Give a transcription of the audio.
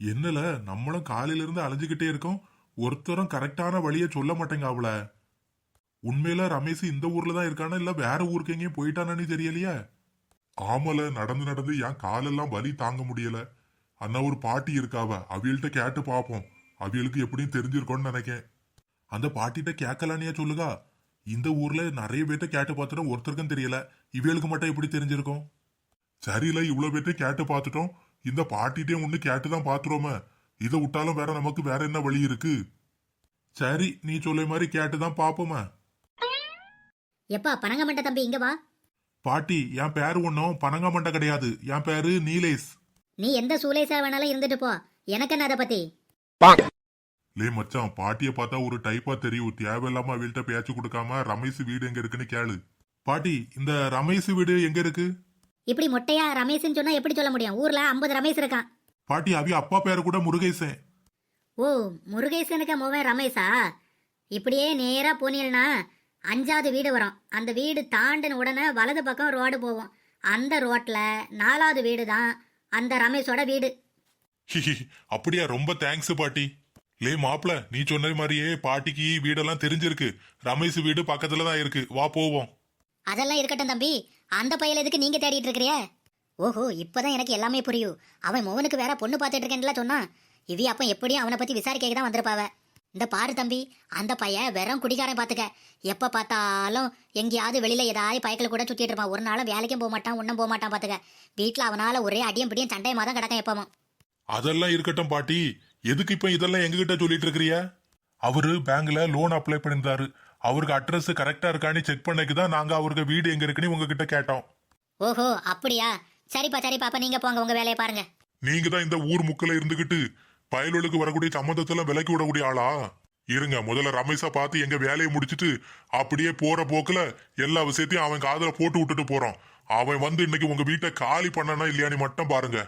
என்னல நம்மளும் காலையில இருந்து அலைஞ்சுக்கிட்டே இருக்கோம்? ஒருத்தரும் கரெக்டான வழிய சொல்ல மாட்டேங்க அவள. உண்மையில ரமேஷ் இந்த ஊர்ல தான் இருக்கானா இல்ல வேற ஊருக்கு எங்கேயும் போயிட்டானு தெரியலையே? ஆமல நடந்து நடந்து என் காலெல்லாம் வலி தாங்க முடியல. அண்ணா ஒரு பாட்டி இருக்காவ அவியல்கிட்ட கேட்டு பாப்போம். அவியலுக்கு எப்படியும் தெரிஞ்சிருக்கோன்னு நினைக்கேன். அந்த பாட்டிட்ட கேட்கலானியா சொல்லுகா? இந்த ஊர்ல நிறைய பேர்ட்ட கேட்டு பார்த்துட்டோம் ஒருத்தருக்கும் தெரியல. இவியலுக்கு மட்டும் எப்படி தெரிஞ்சிருக்கும்? சரியில்ல இவ்வளவு பேர்ட்ட கேட்டு பார்த்துட்டோம். இந்த பாட்டிட்டையும் ஒண்ணு கேட்டு தான் பாத்துறோமே. இதை விட்டாலும் வேற நமக்கு வேற என்ன வழி இருக்கு? சரி நீ சொல்ல மாதிரி கேட்டு தான் பாப்போமே. எப்பா பனங்கமண்ட தம்பி இங்க வா. பாட்டி என் பேரு ஒன்றும் பனங்கமண்டை கிடையாது. என் பேரு நீலேஷ். நீ எந்த சூலேசா வேணாலும் இருந்துட்டு போ. எனக்கு என்ன அதை பத்தி? லே மச்சான் பாட்டியை பார்த்தா ஒரு டைப்பா தெரியும். தேவையில்லாம அவள்கிட்ட பேச்சு கொடுக்காம ரமேஷ் வீடு எங்க இருக்குன்னு கேளு. பாட்டி இந்த ரமேஷ் வீடு எங்க இருக்கு? இப்படி மொட்டையா ரமேஷ்னு சொன்னா எப்படி சொல்ல முடியும்? ஊர்ல ஐம்பது ரமேஷ் இருக்கான். பாட்டி அவி அப்பா பேரு கூட முருகேசன் ஓ முருகேசனுக்கு மோவன் ரமேஷா? இப்படியே நேரா போனீங்கன்னா அஞ்சாவது வீடு வரும். அந்த வீடு தாண்டின உடனே வலது பக்கம் ரோடு போகும். அந்த ரோட்ல நாலாவது வீடு தான் அந்த ரமேஷோட வீடு. அப்படியா? ரொம்ப தேங்க்ஸ் பாட்டி. லே மாப்ள நீ சொன்ன மாதிரியே பாட்டிக்கு வீடெல்லாம் தெரிஞ்சிருக்கு. ரமேஷ் வீடு பக்கத்துல தான் இருக்கு. வா போவோம். அதெல்லாம் இருக்கட்டும் தம்பி. அந்த பையல எதுக்கு நீங்க தேடிட்டு இருக்கிறிய? ஓஹோ இப்பதான் எனக்கு எல்லாமே புரியும். அவன் மோகனுக்கு வேற பொண்ணு பார்த்துட்டு இருக்கேன்ல சொன்னான் இவி அப்ப எப்படியும் அவனை பத்தி விசாரிக்க தான் வந்திருப்பாவ. இந்த பாரு தம்பி அந்த பையன் வெறும் குடிகாரன் பாத்துக்க. எப்ப பார்த்தாலும் எங்கேயாவது வெளியில ஏதாவது பயக்கில் கூட சுத்திட்டு இருப்பான். ஒரு நாளும் வேலைக்கும் போக மாட்டான் ஒன்றும் போக மாட்டான் பாத்துக்க. வீட்டுல அவனால ஒரே அடியும் பிடியும் சண்டையமா தான் கிடக்கும் எப்பவும். அதெல்லாம் இருக்கட்டும் பாட்டி. எதுக்கு இப்ப இதெல்லாம் எங்ககிட்ட சொல்லிட்டு இருக்கிறியா? அவரு பேங்க்ல லோன் அப்ளை பண்ணிருந்தாரு அவருக்கு அட்ரஸ் கரெக்டா இருக்கான்னு செக் பண்ணக்கு தான் நாங்க அவருக்கு வீடு எங்க இருக்குன்னு உங்ககிட்ட கேட்டோம். ஓஹோ அப்படியா? சரிப்பா சரிப்பா அப்ப நீங்க போங்க உங்க வேலையை பாருங்க. நீங்க தான் இந்த ஊர் முக்கில இருந்துகிட்டு பயலுக்கு வரக்கூடிய சம்மந்தத்தெல்லாம் விலக்கி விடக்கூடிய ஆளா? இருங்க முதல்ல ரமேஷா பார்த்து எங்க வேலையை முடிச்சிட்டு அப்படியே போற போக்குல எல்லா விஷயத்தையும் அவன் காதுல போட்டு விட்டுட்டு போறோம் அவன் வந்து இன்னைக்கு உங்க வீட்டை காலி பண்ணனா இல்லையான்னு மட்டும் பாருங்க.